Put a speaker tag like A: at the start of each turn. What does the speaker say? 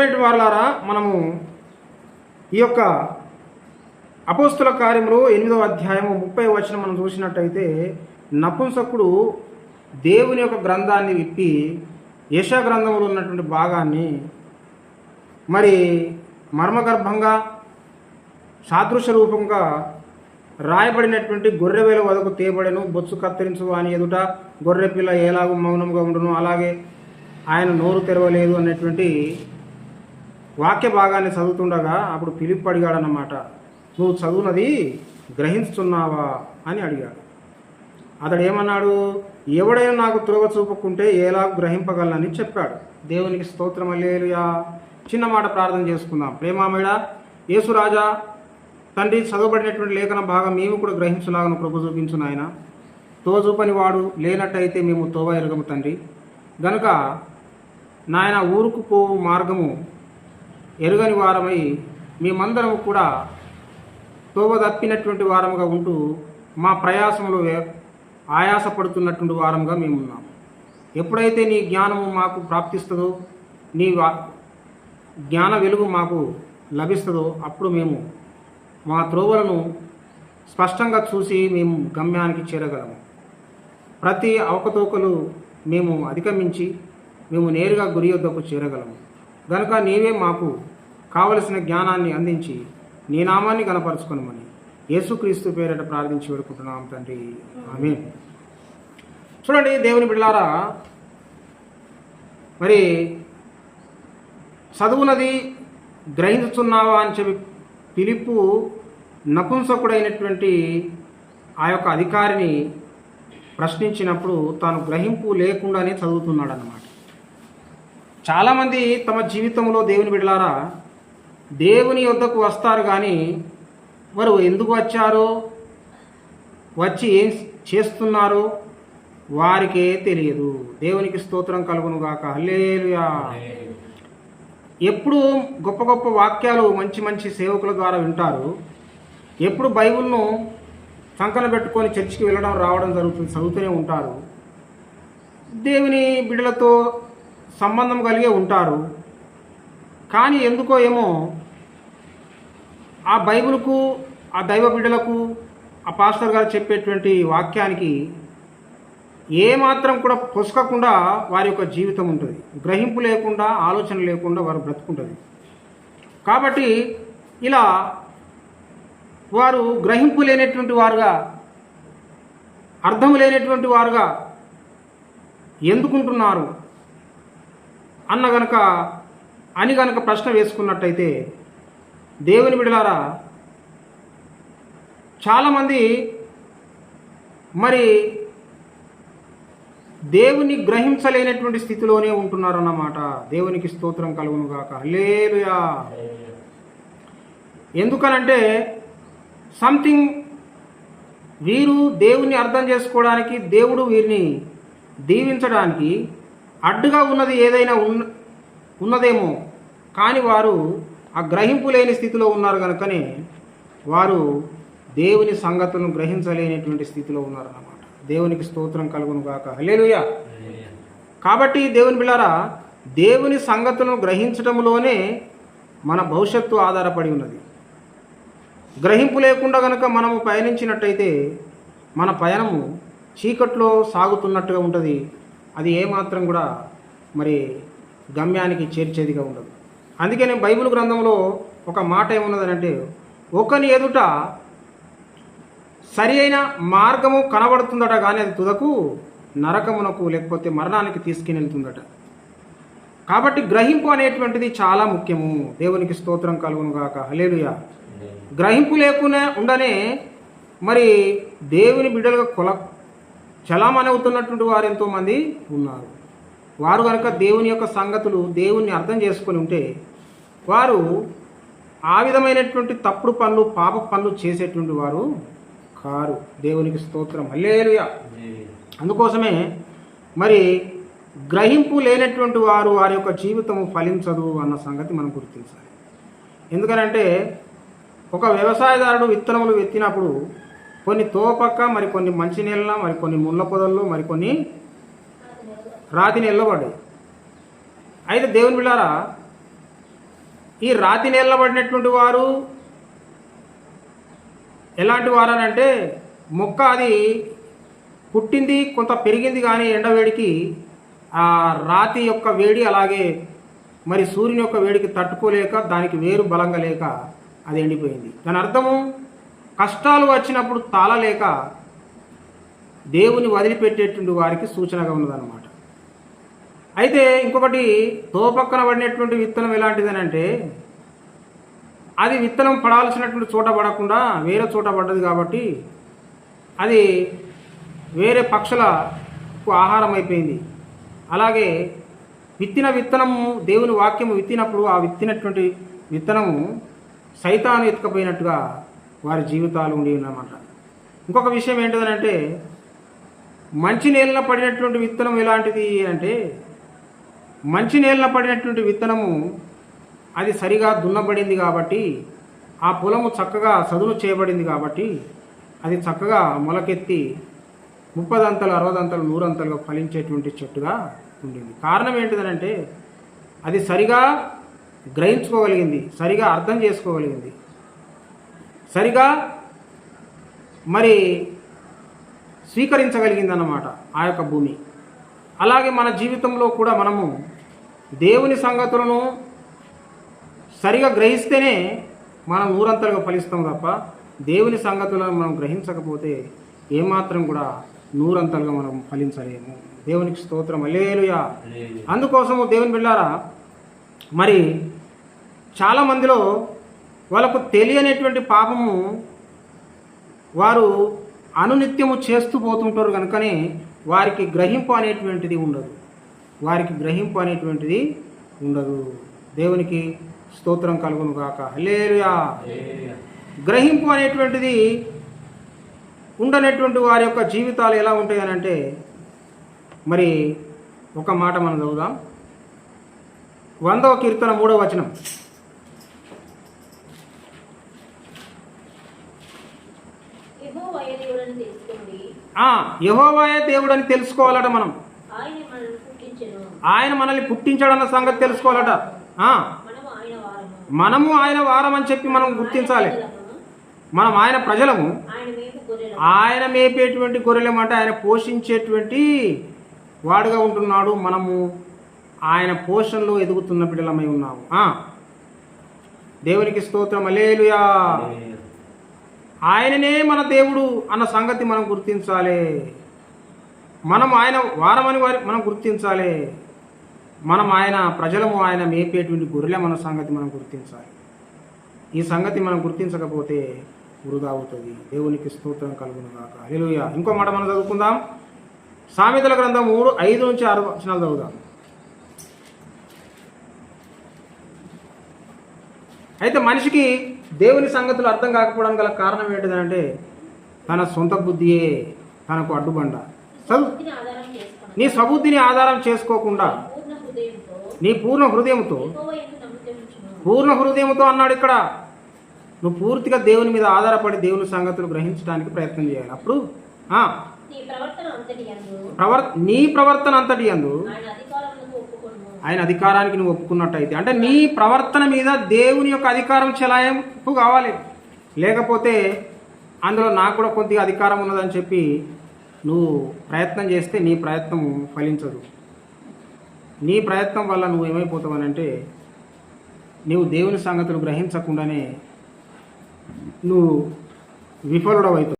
A: ప్రియమైన వారులారా మనము ఈ యొక్క అపోస్తుల కార్యములు ఎనిమిదవ అధ్యాయము ముప్పై వచనం మనం చూసినట్టయితే నపుంసకుడు దేవుని యొక్క గ్రంథాన్ని విప్పి యశా గ్రంథంలో ఉన్నటువంటి భాగాన్ని మరి మర్మగర్భంగా సాదృశ రూపంగా రాయబడినటువంటి గొర్రెవేల వదకు తీయబడను బొత్సు కత్తిరించు అని ఎదుట గొర్రె పిల్ల మౌనంగా ఉండును అలాగే ఆయన నోరు తెరవలేదు అనేటువంటి వాక్య భాగాన్ని చదువుతుండగా అప్పుడు పిలిప్ అడిగాడన్నమాట నువ్వు చదువునది గ్రహించుతున్నావా? అని అడిగాడు. అతడు ఏమన్నాడు ఎవడైనా నాకు త్రోవ చూపుకుంటే ఎలా గ్రహింపగలనని చెప్పాడు. దేవునికి స్తోత్రం అల్లేలుయా చిన్న మాట ప్రార్థన చేసుకుందాం. ప్రేమామేడ యేసురాజా తండ్రి చదవబడినటువంటి లేఖన భాగం మేము కూడా గ్రహించలాగను ప్రభు చూపించును ఆయన తోజూపని వాడు లేనట్టయితే మేము తోవ ఎరగము తండ్రి. గనుక నాయన ఊరుకు పోవు మార్గము ఎరుగని వారమై మేమందరము కూడా తోవ తప్పినటువంటి వారముగా ఉంటూ మా ప్రయాసంలో ఆయాసపడుతున్నటువంటి వారంగా మేమున్నాం. ఎప్పుడైతే నీ జ్ఞానము మాకు ప్రాప్తిస్తుందో నీ వా- జ్ఞాన వెలుగు మాకు లభిస్తుందో అప్పుడు మేము మా త్రోవలను స్పష్టంగా చూసి మేము గమ్యానికి చేరగలము. ప్రతి అవకతవకలు మేము అధిగమించి మేము నేరుగా గురి యొద్దకు చేరగలము. గనుక నీవే మాకు కావలసిన జ్ఞానాన్ని అందించి నీ నామాన్ని గనపరుచుకొనమని యేసుక్రీస్తు పేరిట ప్రార్థించి వేడుకుంటున్నాం తండ్రి. ఆమె చూడండి దేవుని బిడ్డలారా మరి చదువునది గ్రహించుతున్నావా అని చెప్పి పిలుపు నపుంసకుడైనటువంటి ఆ యొక్క అధికారిని ప్రశ్నించినప్పుడు తాను గ్రహింపు లేకుండానే చదువుతున్నాడు అన్నమాట చాలామంది తమ జీవితంలో దేవుని బిడలారా దేవుని యొద్దకు వస్తారు కానీ వారు ఎందుకు వచ్చారో వచ్చి ఏం చేస్తున్నారో వారికే తెలియదు. దేవునికి స్తోత్రం కలుగును గాక హల్లేలుయా. ఎప్పుడు గొప్ప గొప్ప వాక్యాలు మంచి మంచి సేవకుల ద్వారా వింటారు. ఎప్పుడు బైబిల్ను సంకన పెట్టుకొని చర్చికి వెళ్ళడం రావడం జరుగుతుంది చదువుతూనే ఉంటారు. దేవుని బిడ్డలతో సంబంధం కలిగే ఉంటారు. కానీ ఎందుకో ఏమో ఆ బైబిల్కు ఆ దైవ బిడ్డలకు ఆ పాస్టర్ గారు చెప్పేటువంటి వాక్యానికి ఏమాత్రం కూడా పొసకకుండా వారి యొక్క జీవితం ఉంటుంది. గ్రహింపు లేకుండా ఆలోచన లేకుండా వారు బ్రతుకుంటుంది. కాబట్టి ఇలా వారు గ్రహింపు లేనటువంటి వారుగా అర్థం లేనటువంటి వారుగా ఎందుకుంటున్నారు? అన్న గనక అని గనక ప్రశ్న వేసుకున్నట్టయితే దేవుని బిడలారా చాలామంది మరి దేవుని గ్రహించలేనటువంటి స్థితిలోనే ఉంటున్నారన్నమాట. దేవునికి స్తోత్రం కలుగును గాక హల్లేలుయా. ఎందుకనంటే సంథింగ్ వీరు దేవుణ్ణి అర్థం చేసుకోవడానికి దేవుడు వీరిని దీవించడానికి అడ్డుగా ఉన్నది ఏదైనా ఉన్న ఉన్నదేమో. కానీ వారు ఆ గ్రహింపు లేని స్థితిలో ఉన్నారు కనుకనే వారు దేవుని సంగతులను గ్రహించలేనటువంటి స్థితిలో ఉన్నారన్నమాట. దేవునికి స్తోత్రం కలుగును గాక. హల్లెలూయా. కాబట్టి దేవుని బిళ్ళారా దేవుని సంగతులను గ్రహించడంలోనే మన భవిష్యత్తు ఆధారపడి ఉన్నది. గ్రహింపు లేకుండా గనక మనము పయనించినట్టయితే మన పయనము చీకట్లో సాగుతున్నట్టుగా ఉంటుంది. అది ఏమాత్రం కూడా మరి గమ్యానికి చేర్చేదిగా ఉండదు. అందుకనే బైబిల్ గ్రంథంలో ఒక మాట ఏమున్నదనంటే ఒకని ఎదుట సరి అయిన మార్గము కనబడుతుందట కానీ అది తుదకు నరకమునకు లేకపోతే మరణానికి తీసుకుని వెళ్తుందట. కాబట్టి గ్రహింపు అనేటువంటిది చాలా ముఖ్యము. దేవునికి స్తోత్రం కలుగును గాక. హలేలుయా గ్రహింపు లేకుండా ఉండనే మరి దేవుని బిడ్డలుగా కొల చలామణి అవుతున్నటువంటి వారు ఎంతోమంది ఉన్నారు. వారు కనుక దేవుని యొక్క సంగతులు దేవుణ్ణి అర్థం చేసుకొని ఉంటే వారు ఆ విధమైనటువంటి తప్పుడు పనులు పాప పనులు చేసేటువంటి వారు కారు. దేవునికి స్తోత్రం. హల్లేలుయా. అందుకోసమే మరి గ్రహింపు లేనటువంటి వారు వారి యొక్క జీవితము ఫలించదు అన్న సంగతి మనం గుర్తించాలి. ఎందుకనంటే ఒక వ్యవసాయదారుడు విత్తనములు ఎత్తినప్పుడు కొన్ని తోపక్క మరి కొన్ని మంచి నీళ్ళ మరి కొన్ని ముళ్ళ పొదల్లో మరి కొన్ని రాతి నీళ్ళ పడ్డాయి. అయితే దేవుని బిళ్ళారా ఈ రాతి నేలబడినటువంటి వారు ఎలాంటి వారనంటే మొక్క అది పుట్టింది కొంత పెరిగింది కానీ ఎండవేడికి ఆ రాతి యొక్క వేడి అలాగే మరి సూర్యుని యొక్క వేడికి తట్టుకోలేక దానికి వేరు బలంగా లేక అది ఎండిపోయింది. దాని అర్థము కష్టాలు వచ్చినప్పుడు తాళలేక దేవుని వదిలిపెట్టేటువంటి వారికి సూచనగా ఉన్నదన్నమాట. అయితే ఇంకొకటి తోపక్కన పడినటువంటి విత్తనం ఎలాంటిదని అంటే అది విత్తనం పడాల్సినటువంటి చోట పడకుండా వేరే చోట పడ్డది కాబట్టి అది వేరే పక్షులకు ఆహారం అయిపోయింది అలాగే విత్తిన విత్తనము దేవుని వాక్యము విత్తినప్పుడు ఆ విత్తినటువంటి విత్తనము సైతాను ఎత్తుకపోయినట్టుగా వారి జీవితాలు ఉండి ఉన్నమాట ఇంకొక విషయం ఏంటిదనంటే మంచి నేలన పడినటువంటి విత్తనం ఎలాంటిది అంటే మంచి నేలన పడినటువంటి విత్తనము అది సరిగా దున్నబడింది కాబట్టి ఆ పొలము చక్కగా చదును చేయబడింది కాబట్టి అది చక్కగా మొలకెత్తి ముప్పదంతలు అరవదంతలు నూరంతలుగా ఫలించేటువంటి చెట్టుగా ఉండింది. కారణం ఏంటిదనంటే అది సరిగా గ్రహించుకోగలిగింది సరిగా అర్థం చేసుకోగలిగింది. సరిగా మరి స్వీకరించగలిగింది అన్నమాట ఆ యొక్క భూమి. అలాగే మన జీవితంలో కూడా మనము దేవుని సంగతులను సరిగా గ్రహిస్తేనే మనం నూరంతలుగా ఫలిస్తాం తప్ప దేవుని సంగతులను మనం గ్రహించకపోతే ఏమాత్రం కూడా నూరంతలుగా మనం ఫలించలేము. దేవునికి స్తోత్రం. అలేలుయా అందుకోసము దేవుని బిళ్ళారా మరి చాలా మందిలో వాళ్ళకు తెలియనటువంటి పాపము వారు అనునిత్యము చేస్తూ పోతుంటారు కనుకనే వారికి గ్రహింపు అనేటువంటిది ఉండదు. వారికి గ్రహింపు అనేటువంటిది ఉండదు. దేవునికి స్తోత్రం కలుగును గాక. హల్లేలుయా. గ్రహింపు అనేటువంటిది ఉండనటువంటి వారి యొక్క జీవితాలు ఎలా ఉంటాయి అని అంటే మరి ఒక మాట మనం చదువుదాం. వందవ కీర్తన మూడవ వచనం
B: యెహోవాయే దేవుడని
A: యహోవాయే దేవుడని తెలుసుకోవాలట మనం.
B: ఆయన మనల్ని పుట్టించెను
A: ఆయన మనల్ని పుట్టించాడన్న సంగతి తెలుసుకోవాలట. ఆ,
B: మనము ఆయన వారము.
A: మనము ఆయన వారం అని చెప్పి మనం గుర్తించాలి. మనం ఆయన ప్రజలము.
B: ఆయన
A: మేపేటువంటి గొర్రెలం అంటే ఆయన పోషించేటువంటి వాడుగా ఉంటున్నాడు మనము. ఆయన పోషణలో ఎదుగుతున్న బిడ్డలమై ఉన్నాము. ఆ, దేవునికి స్తోత్రం. అలేలుయా ఆయననే మన దేవుడు అన్న సంగతి మనం గుర్తించాలి. మనం ఆయన వారమని వారి మనం గుర్తించాలి. మనం ఆయన ప్రజలము ఆయన మేపేటువంటి గొర్రెలమన్న సంగతి మనం గుర్తించాలి. ఈ సంగతి మనం గుర్తించకపోతే వృధా అవుతుంది దేవునికి స్తోత్రం కలుగునుగాక. కాక ఇంకో మాట మనం చదువుకుందాం. సామెతల గ్రంథం మూడు ఐదు నుంచి ఆరు వచనాలు చదువుదాం. అయితే మనిషికి దేవుని సంగతులు అర్థం కాకపోవడానికి గల కారణం ఏంటిదంటే తన సొంత బుద్ధియే తనకు అడ్డుబండ చదువు. నీ స్వబుద్ధిని ఆధారం చేసుకోకుండా నీ పూర్ణ హృదయంతో పూర్ణ హృదయంతో అన్నాడు ఇక్కడ. నువ్వు పూర్తిగా దేవుని మీద ఆధారపడి దేవుని సంగతులు గ్రహించడానికి ప్రయత్నం చేయాలి. అప్పుడు
B: ప్రవర్తన
A: నీ ప్రవర్తన అంతటి అందు
B: ఆయన
A: అధికారానికి నువ్వు ఒప్పుకున్నట్టయితే. అంటే నీ ప్రవర్తన మీద దేవుని యొక్క అధికారం చెలాయింపు కావాలి. లేకపోతే అందులో నాకు కూడా కొద్దిగా అధికారం ఉన్నదని చెప్పి నువ్వు ప్రయత్నం చేస్తే నీ ప్రయత్నం ఫలించదు. నీ ప్రయత్నం వల్ల నువ్వు ఏమైపోతావనంటే నువ్వు దేవుని సంగతులు గ్రహించకుండానే నువ్వు విఫలుడవైతావు.